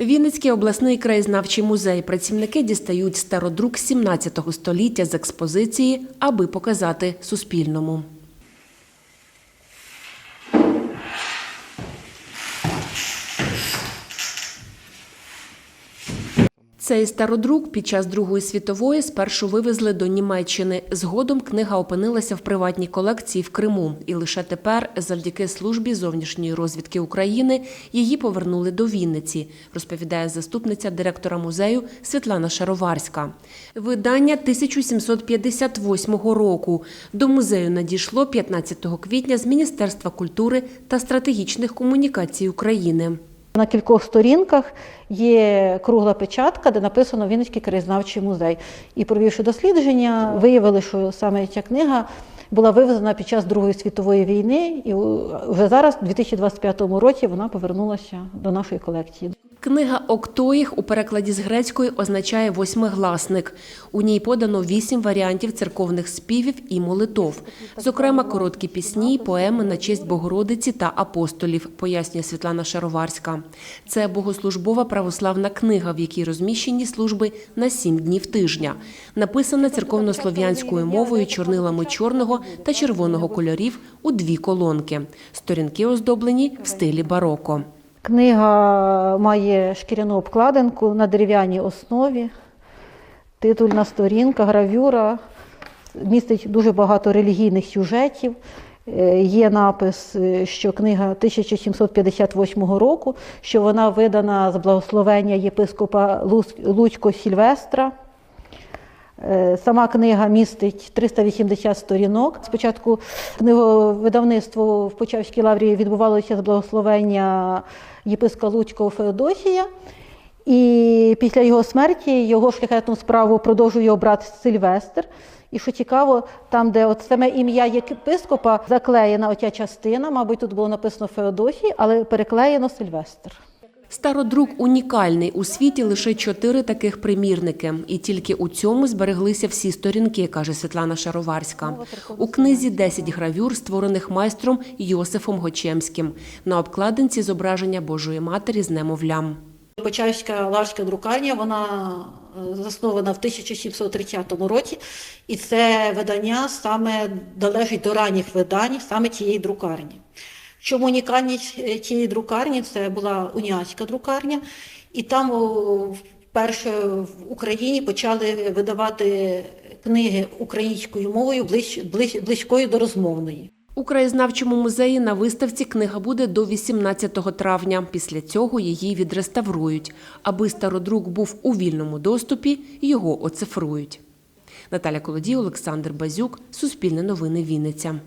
Вінницький обласний краєзнавчий музей працівники дістають стародрук 17 століття з експозиції, аби показати Суспільному. Цей стародрук під час Другої світової спершу вивезли до Німеччини. Згодом книга опинилася в приватній колекції в Криму, і лише тепер, завдяки службі зовнішньої розвідки України, її повернули до Вінниці, розповідає заступниця директора музею Світлана Шароварська. Видання 1758 року. До музею надійшло 15 квітня з Міністерства культури та стратегічних комунікацій України. На кількох сторінках є кругла печатка, де написано Вінницький краєзнавчий музей. І провівши дослідження, виявили, що саме ця книга була вивезена під час Другої світової війни, і вже зараз, у 2025 році, вона повернулася до нашої колекції. Книга Октоїх у перекладі з грецької означає восьмигласник. У ній подано вісім варіантів церковних співів і молитов, зокрема короткі пісні, поеми на честь Богородиці та апостолів, пояснює Світлана Шароварська. Це богослужбова православна книга, в якій розміщені служби на сім днів тижня. Написана церковнослов'янською мовою чорнилами чорного та червоного кольорів у дві колонки. Сторінки оздоблені в стилі бароко. Книга має шкіряну обкладинку на дерев'яній основі, титульна сторінка, гравюра, містить дуже багато релігійних сюжетів. Е, Є напис, е, що книга 1758 року, що вона видана з благословення єпископа Луцько Сільвестра. Е, Сама книга містить 380 сторінок. Спочатку книговидавництво в Почаївській лаврі відбувалося з благословення єпископа Луцького Феодосія. І після його смерті його шляхетну справу продовжує його брат Сильвестр. І що цікаво, там, де от саме ім'я єпископа заклеєна оця частина, мабуть, тут було написано Феодосій, але переклеєно Сильвестр. Стародрук унікальний. У світі лише чотири таких примірники, і тільки у цьому збереглися всі сторінки, каже Світлана Шароварська. У книзі 10 гравюр, створених майстром Йосифом Гочемським. На обкладинці зображення Божої Матері з немовлям. Почаївська лаврська друкарня, вона е, заснована в 1730 році, і це видання саме належить до ранніх видань саме цієї друкарні. Чому унікальність е, цієї друкарні? Це була уніатська друкарня, і там вперше в Україні почали видавати книги українською мовою ближ, близькою до розмовної. У краєзнавчому музеї на виставці книга буде до 18 травня. Після цього її відреставрують. Аби стародрук був у вільному доступі, його оцифрують. Наталя Колодій, Олександр Базюк, Суспільне новини Вінниця.